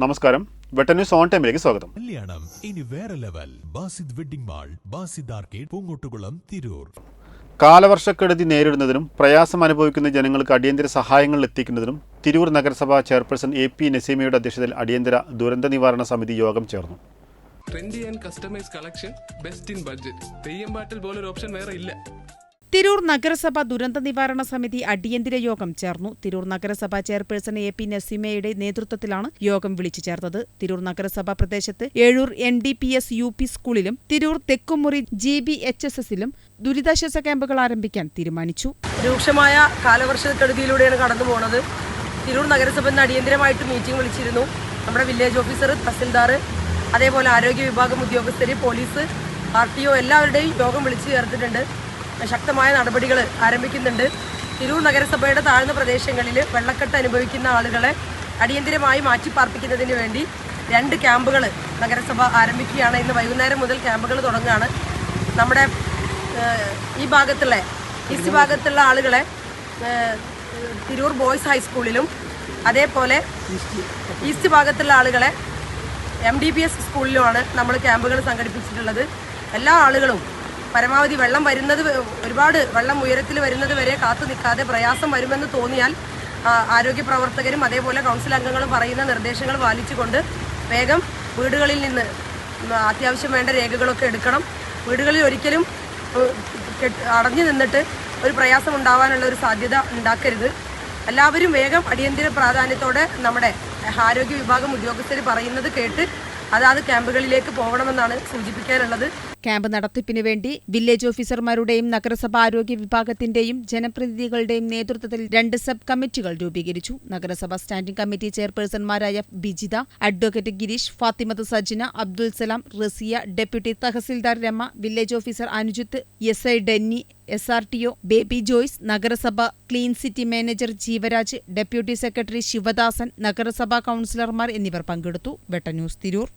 നമസ്കാരം. വെട്ടന്യൂസ് ഓൺ ടൈമിലേക്ക് സ്വാഗതം. കല്യാണം. ഇനി വേറെ level. Basid wedding mall Basid arcade Poongottukulam Tirur. കാലവർഷക്കെടുതി നേരിടുന്നതിനും പ്രയാസം അനുഭവിക്കുന്ന ജനങ്ങൾക്ക് അടിയന്തര സഹായങ്ങൾ എത്തിക്കുന്നതിനും തിരൂർ നഗരസഭാ ചെയർപേഴ്സൺ എ പി നസീമയുടെ അധ്യക്ഷതയിൽ അടിയന്തര ദുരന്ത നിവാരണ സമിതി യോഗം ചേർന്നു. Trendy and customise collection best in budget Theyyam പാട്ടിൽ പോലൊരു ഓപ്ഷൻ വേറെ ഇല്ല. തിരൂർ നഗരസഭ ദുരന്ത നിവാരണ സമിതി അടിയന്തര യോഗം ചേർന്നു. തിരൂർ നഗരസഭ ചെയർപേഴ്സൺ എ പി നസീമയുടെ നേതൃത്വത്തിലാണ് യോഗം വിളിച്ചു ചേർത്തത് തിരൂർ നഗരസഭ പ്രദേശത്ത് Ezhur N D P S U P സ്കൂളിലും Tirur Thekkumuri G B H S എസിലും ദുരിതാശ്വാസ ക്യാമ്പുകൾ ആരംഭിക്കാൻ തീരുമാനിച്ചു. രൂക്ഷമായ കാലവർഷക്കെടുതിയിലൂടെയാണ് കടന്നു പോകുന്നത് തിരൂർ നഗരസഭ ഇന്ന് അടിയന്തരമായിട്ട് മീറ്റിംഗ് വിളിച്ചിരുന്നു. നമ്മുടെ വില്ലേജ് ഓഫീസർ തഹസിൽദാർ അതേപോലെ ആരോഗ്യ വിഭാഗം ഉദ്യോഗസ്ഥർ പോലീസ് ആർ ടി ഒ എല്ലാവരുടെയും യോഗം വിളിച്ചു ചേർത്തിട്ടുണ്ട്. ശക്തമായ നടപടികൾ ആരംഭിക്കുന്നുണ്ട്. തിരൂർ നഗരസഭയുടെ താഴ്ന്ന പ്രദേശങ്ങളിൽ വെള്ളക്കെട്ട് അനുഭവിക്കുന്ന ആളുകളെ അടിയന്തരമായി മാറ്റിപ്പാർപ്പിക്കുന്നതിന് വേണ്ടി രണ്ട് ക്യാമ്പുകൾ നഗരസഭ ആരംഭിക്കുകയാണ്. ഇന്ന് വൈകുന്നേരം മുതൽ ക്യാമ്പുകൾ തുടങ്ങുകയാണ്. നമ്മുടെ ഈ ഭാഗത്തുള്ള ഈസ്റ്റ് ഭാഗത്തുള്ള ആളുകളെ തിരൂർ ബോയ്സ് ഹൈസ്കൂളിലും അതേപോലെ ഈസ്റ്റ് ഭാഗത്തുള്ള ആളുകളെ എം ഡി പി എസ് സ്കൂളിലുമാണ് നമ്മൾ ക്യാമ്പുകൾ സംഘടിപ്പിച്ചിട്ടുള്ളത്. എല്ലാ ആളുകളും പരമാവധി വെള്ളം വരുന്നത് ഒരുപാട് വെള്ളം ഉയരത്തിൽ വരുന്നത് വരെ കാത്തു നിൽക്കാതെ പ്രയാസം വരുമെന്ന് തോന്നിയാൽ ആരോഗ്യ പ്രവർത്തകരും അതേപോലെ കൗൺസിൽ അംഗങ്ങളും പറയുന്ന നിർദ്ദേശങ്ങൾ പാലിച്ചുകൊണ്ട് വേഗം വീടുകളിൽ നിന്ന് അത്യാവശ്യം വേണ്ട രേഖകളൊക്കെ എടുക്കണം. വീടുകളിൽ ഒരിക്കലും അടഞ്ഞു നിന്നിട്ട് ഒരു പ്രയാസം ഉണ്ടാവാനുള്ള ഒരു സാധ്യത ഉണ്ടാക്കരുത്. എല്ലാവരും വേഗം അടിയന്തര പ്രാധാന്യത്തോടെ നമ്മുടെ ആരോഗ്യ വിഭാഗം ഉദ്യോഗസ്ഥർ പറയുന്നത് കേട്ട് അതാത് ക്യാമ്പുകളിലേക്ക് പോകണമെന്നാണ് സൂചിപ്പിക്കാനുള്ളത്. ക്യാമ്പ് നടത്തിപ്പിനു വേണ്ടി വില്ലേജ് ഓഫീസർമാരുടെയും നഗരസഭാ ആരോഗ്യ വിഭാഗത്തിന്റെയും ജനപ്രതിനിധികളുടെയും നേതൃത്വത്തിൽ രണ്ട് സബ് കമ്മിറ്റികൾ രൂപീകരിച്ചു. നഗരസഭാ standing committee ചെയർപേഴ്സൺമാരായ Bijitha advocate Girish Fathimath Sajina Abdul Salam Rasiya deputy tahsildar Rama village officer Anujith S I Denny S R T O Baby Joyce നഗരസഭ clean city manager Jeevaraj deputy secretary Sivadasan നഗരസഭാ കൌൺസിലർമാർ എന്നിവർ പങ്കെടുത്തു. വെട്ടന്യൂസ് തിരൂർ.